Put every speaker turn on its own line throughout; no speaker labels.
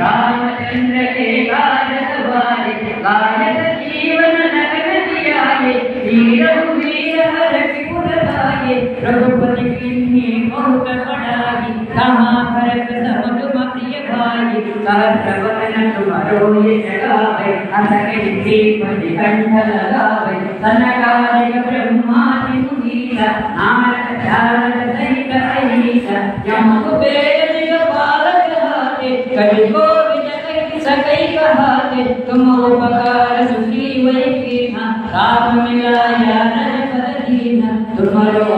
रामचंद्र के गाय सवारे गाय जीवन नगरियाए वीरहु वीर हर विपुल गाये रघुपति किन्नी बहुत बड़ाई कहाँ फरक समझ मतिय भाई सहस्र वदन तुम्हारो ये जगावे अनके दीप निकंठ लगावे सनकारिक ब्रह्मादि ఈశ నామక ధ్యాన దైక ఈశ యమకు పేరియ బాలక హాతే కడిగో విజయకి సకైక హాతే తుమ ఉపకార సుగ్రీవై కీన రామమిలాయ నరపదీన తుమరో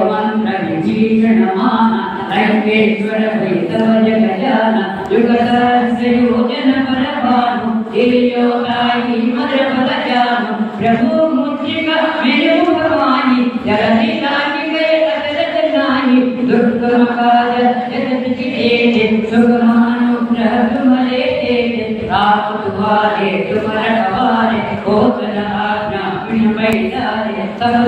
యుగ సహస్ర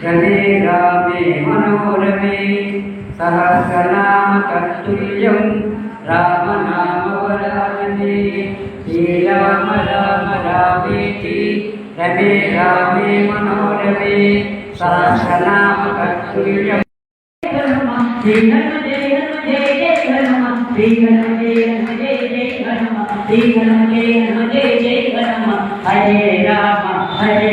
तुम्हारी चरण तुम रक्षक काहू को डरना आपन दे तुम्हारो पाप तीनों लोगों हाथ जगावे भूत पिशाच निकट नहीं आवे महावीर जो नाम सुनावे नारय योग हरि तव वीर जपत निरंतर हनुमत रमे रामे मनोरमे सहस्रनाम तत्तुल्यं राम नाम वरानने श्रीराम राम रामेति रमे रामे मनोरमे सहस्रनाम तत्तुल्यं श्री हनुम जय हनुम जय जय हनुम श्री हनुम जय हनुम जय जय हनुम श्री हनुम जय हनुम जय जय हनुम हरे राम हरे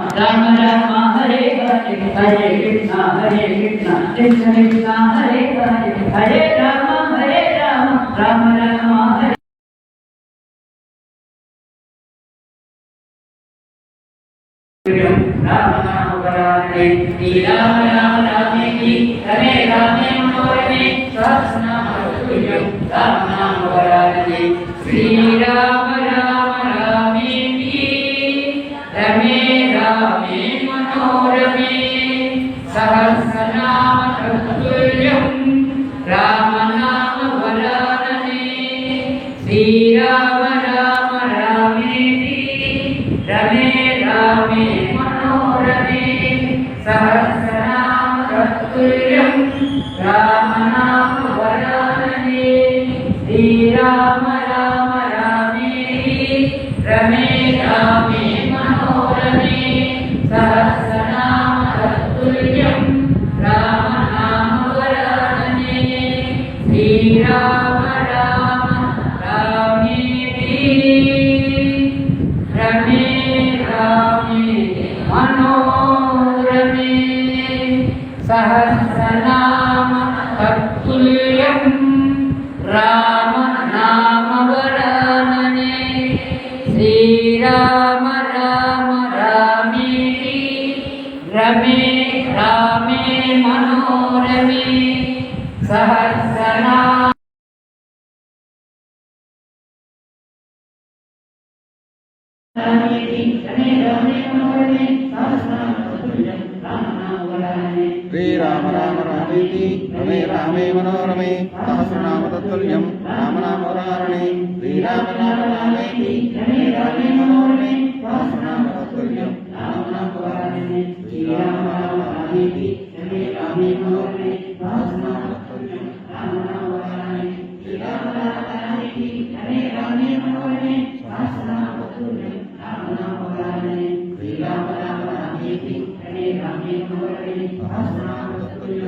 రామ రామ హరే హరే హరే కృష్ణ హరే కృష్ణ కృష్ణ కృష్ణ హరే హరే హరే రామ హరే రామ రామ రామ హరే రామ నామ పరాయణే నీ రామ రామ రామే నీ రమే శ్రీరామ రామ రామే రమే రామ నామ వరానే
శ్రీరామ రామ రామే రమే రామే మనోరమే సహస్రనామ తత్తుల్యం రామ నామ వరానే శ్రీరామ రామ రామే రమే రామే మనోరమే సహస్ర रमे रामे मनोरमे सहस्रनाम శ్రీరామ రామ రామేతి రమే రామే మనోరమే సహస్రనామ తత్తుల్యం రామ నామ వరారణే శ్రీరామ రామ రామేతి రమే రామే మనోరమే సహస్రనామ తత్తుల్యం రామ నామ వరారణే శ్రీరామ రామ రామేతి రమే అమేది అమేది అమేమో భావన రామనారాయణ రామనారాయణ అమే రామే మనోరమే భాసన వతులే రామనారాయణ శ్రీరామ రామ అమేది అమే రామే మనోరమే భాసన వతులే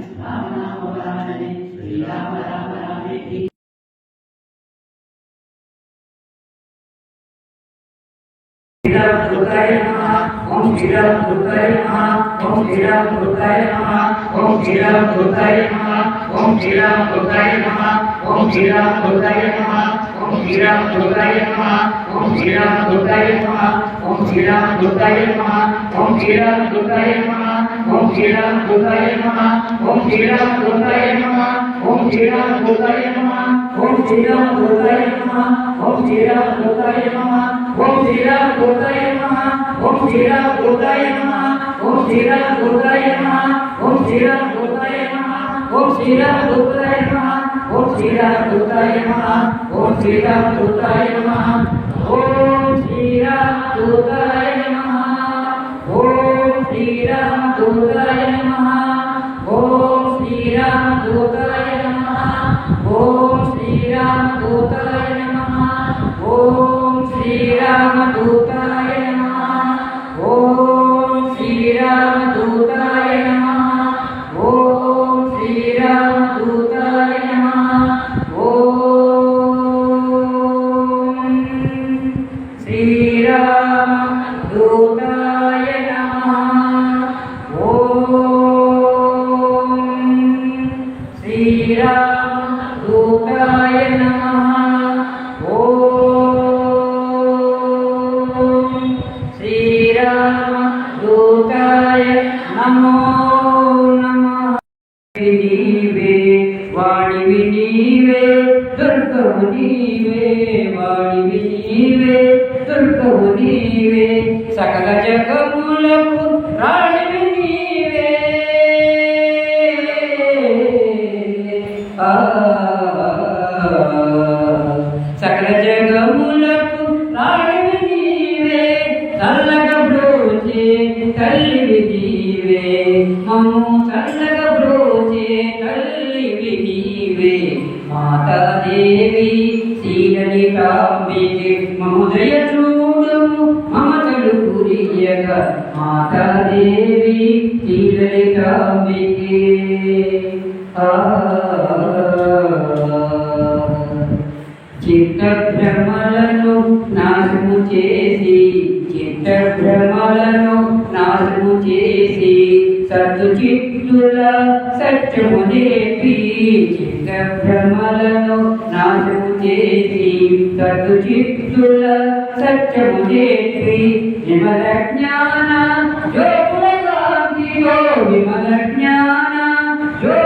తత్తుల్యం రామనామ వరాణి శ్రీరామ రామ రామేతి
శ్రీరామ దుర్గాయ నమః ఓం శ్రీరామ దుర్గాయ నమః ఓం శ్రీరామ దుర్గాయ నమః ఓం శ్రీరామ దుర్గాయ నమః ఓం శ్రీరామ దుర్గాయ నమః ఓం శ్రీరామ దుర్గాయ నమః ఓం శ్రీరామ దుర్గాయ నమః ఓం శ్రీరామ దుర్గాయ నమః ఓం శ్రీరామ దుర్గాయ నమః ఓం శ్రీరామ దుర్గాయ నమః ఓం శ్రీరామ దుర్గాయ నమః ఓం శ్రీరామ దుర్గాయ నమః ఓం శ్రీరామ దుర్గాయ నమః ఓం శ్రీరామ దుర్గాయ నమః ఓం శ్రీరామ దుర్గాయ నమః ఓం శ్రీరామ దుర్గాయ నమః ఓం శ్రీరామ దుర్గాయ నమః ఓం శ్రీరామ దుర్గాయ నమః ఓం శ్రీరామ దుర్గాయ నమః ఓం శ్రీరామ దుర్గాయ నమః ఓం శ్రీరామ దుర్గాయ నమః ఓం శ్రీరామ దుర్గాయ నమః ఓం శ్రీరామ దుర్గాయ दुर्गाय नमः ॐ श्रीराम दूताय नमः ॐ श्रीराम दूताय नमः ॐ श्रीराम दूताय नमः ॐ श्रीराम दूताय नमः ॐ श्रीराम दूताय नमः ॐ श्रीराम నీవే వాణివి నీవే దుర్గవు నీవే వాణివి నీవే దుర్గవు నీవే సకల జగములకు మాతాదేవి శ్రీలలితాంబికే చిత్త భ్రమలను నాశము చేసి చిత్త భ్రమలను నాశము చేసి సత్తు చిత్తుల సత్యము నేర్పి చిత్త భ్రమలను నాశము मुझे श्री सत्चित्तुल सत्य मुझे श्री विमल ज्ञान जो विमल ज्ञान जो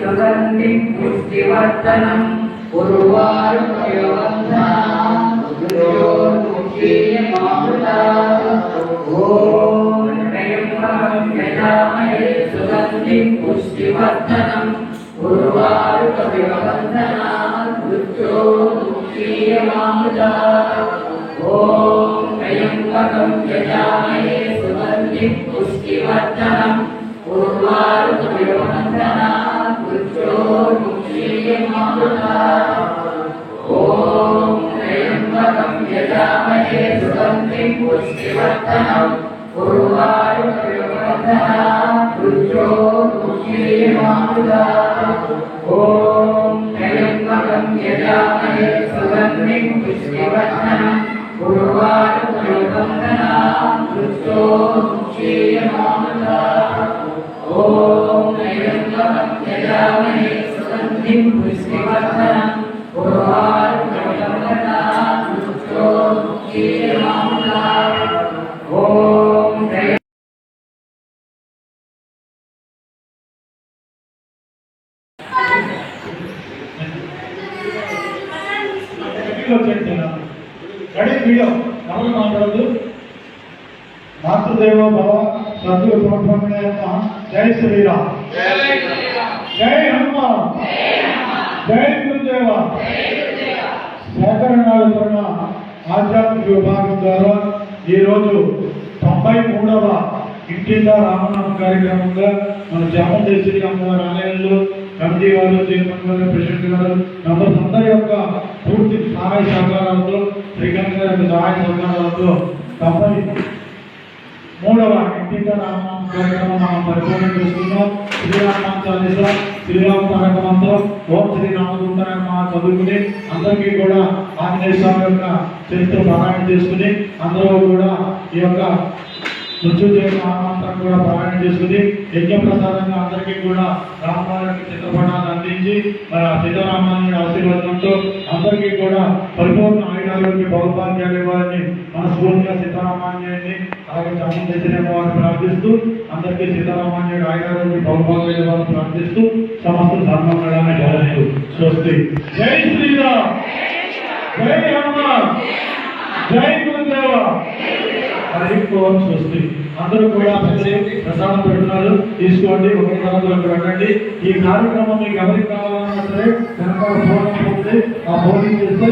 सुगंधि पुष्टिवर्धनम उर्वारुण विवर्धनम् उर्वारुकविवबन्धनात् मृत्यो मुक्षीयमामृतात् ॐ त्र्यम्बकम् यजामहे सुगन्धिम् पुष्टिवर्धनम्। उर्वारुकविवबन्धनात् मृत्यो मुक्षीयमामृतात् ॐ त्र्यम्बकम् यजामहे सुगन्धिम् पुष्टिवर्धनम्। उर्वारुकविवबन्धनात् मृत्यो ॐ त्र्यम्बकं यजामहे सुगन्धिं पुष्टिवर्धनं पूर्वारुणवन्दनां कृष्णो श्रीयमामदा
ॐ त्र्यम्बकं यजामहे सुगन्धिं पुष्टिवर्धनं पूर्वारुणवन्दनां మాతృదేవో భవ సద్గురు సుబ్రహ్మణ్య జై శ్రీరామ్. జై హనుమాన్. జై గురుదేవ. సేకరణాల ఆధ్యాత్మిక విభాగం ద్వారా ఈరోజు తొంభై మూడవ ఇంటిందా రామనామ కార్యక్రమంగా మన చాముండేశ్వరి అమ్మవారి ఆలయంలో కమిటీ వారు చైర్మన్ గారు ప్రెసిడెంట్ గారు మెంబర్స్ అందరి యొక్క పూర్తి సహాయ సహకారాలతో శ్రీకాంత్ గారి సహాయ సహకారాలతో తప్పని మూడవ ఇంటింట రామనామ కార్యక్రమం మనం పరిపూర్ణం చేసుకున్నాం శ్రీరామ చాలీస శ్రీరామ తారక మంత్రం ఓం శ్రీ రామదూతన చదువుకుని అందరికీ కూడా ఆంజనేయ స్వామి యొక్క చరిత్ర పారాయణ చేసుకుని అందరూ కూడా ఈ యొక్క మృత్యుంజయ మహామంత్రం కూడా పారాయణ చేసుకుని యజ్ఞ అందరికీ కూడా రామవారి చిత్రపటాలు అందించి మన సీతారామాన్ని అందరికీ కూడా పరిపూర్ణ ఆయుధాలకి బహుభాగ్యాలు ఇవ్వాలని మనస్ఫూర్తిగా సీతారామాన్యాన్ని అలాగే వారిని ప్రార్థిస్తూ అందరికీ సీతారామాన్యుడు ఆయుధాలకి బహుభాగ్యాలు ఇవ్వాలని ప్రార్థిస్తూ సమస్త ధర్మం జరగదు స్వస్తి. జై శ్రీరామ్! జై జై గురుదేవ! హరి చూస్తుంది. అందరూ కూడా ప్రతి ప్రసాదం పెడుతున్నారు తీసుకోండి ఒక తర్వాత వెళ్ళండి. ఈ కార్యక్రమం మీకు ఎవరికి కావాలన్నా సరే కనుక ఫోన్ ఉంది. ఆ ఫోన్ చేస్తే